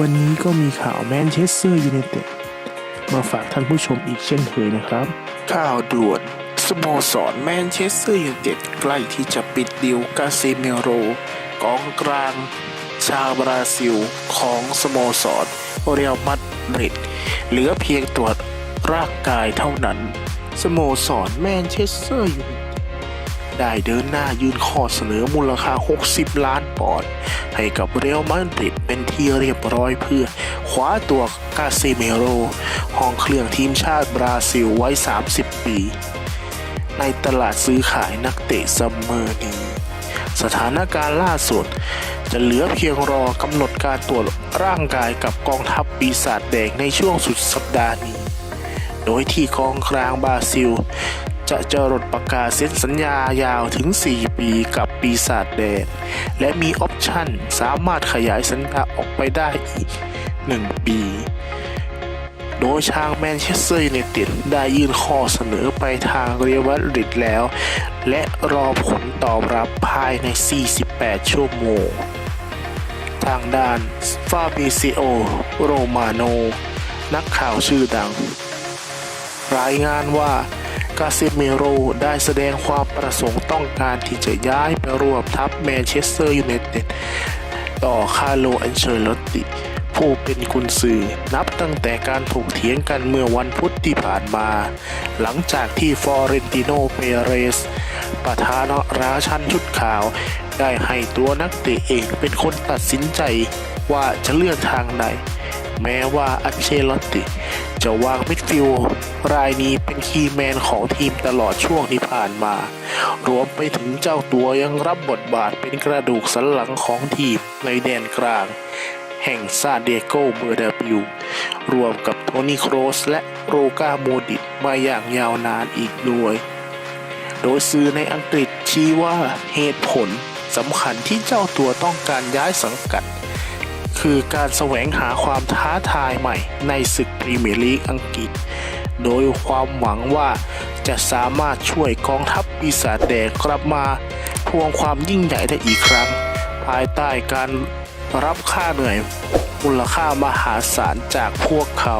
วันนี้ก็มีข่าวแมนเชสเตอร์ยูไนเต็ดมาฝากท่านผู้ชมอีกเช่นเคยนะครับ ข่าวด่วนสโมสรแมนเชสเตอร์ยูไนเต็ดใกล้ที่จะปิดดีลกาเซเมโรกองกลาง ชาวบราซิลของสโมสรเรียลมาดริดเหลือเพียงตรวจร่างกายเท่านั้น สโมสรแมนเชสเตอร์ยูไนเต็ด ได้เดินหน้ายื่นข้อเสนอมูลค่า 60 ล้านปอนด์ให้กับเรอัลมาดริดเป็นที่เรียบร้อยเพื่อคว้าตัวกาเซเมโรห้องเครื่องทีมชาติบราซิลไว้ 30 ปี ในตลาดซื้อขายนักเตะซัมเมอร์นี้ สถานการณ์ล่าสุด จะเหลือเพียงรอกำหนดการตรวจร่างกายกับกองทัพปีศาจแดงในช่วงสุดสัปดาห์นี้ โดยที่กองกลางบราซิล จะจรดประกาศเซ็นสัญญายาวถึง 4 ปีกับปีศาจแดง และมีออปชั่นสามารถขยายสัญญาออกไปได้อีก 1 ปี โดยทางแมนเชสเตอร์ยูไนเต็ดได้ยื่นข้อเสนอไปทางเรียลมาดริดแล้ว และรอผลตอบรับภายใน 48 ชั่วโมง ทางด้านฟาบิซิโอ โรมาโน นักข่าวชื่อดัง รายงานว่า กาเซเมโรได้แสดงความประสงค์ต้องการที่จะย้ายไปร่วมทัพแมนเชสเตอร์ยูไนเต็ดต่อคาร์โลอันเชลอตติผู้เป็นกุนซือนับตั้งแต่การถกเถียงกันเมื่อวันพุธที่ผ่านมา หลังจากที่ฟอเรนติโนเปเรส ประธานราชันชุดขาว ได้ให้ตัวนักเตะเองเป็นคนตัดสินใจว่าจะเลือกทางใดแม้ว่าอันเชลอตติ จะวางมิดฟิลด์รายนี้เป็นคีย์แมนของทีมตลอดช่วงที่ผ่านมา รวมไปถึงเจ้าตัวยังรับบทบาทเป็นกระดูกสันหลังของทีมในแดนกลาง แห่งซาเดโกเบอร์ดาบิวรวมกับโทนี่โครสและโรกาโมดิตมาอย่างยาวนานอีกด้วย โดยสื่อในอังกฤษชี้ว่าเหตุผลสำคัญที่เจ้าตัวต้องการย้ายสังกัด คือการแสวงหาความท้าทายใหม่ในศึกพรีเมียร์ลีกอังกฤษ โดยความหวังว่าจะสามารถช่วยกองทัพปีศาจแดงกลับมาทวงความยิ่งใหญ่ได้อีกครั้ง ภายใต้การรับค่าเหนื่อยมูลค่ามหาศาลจากพวกเขา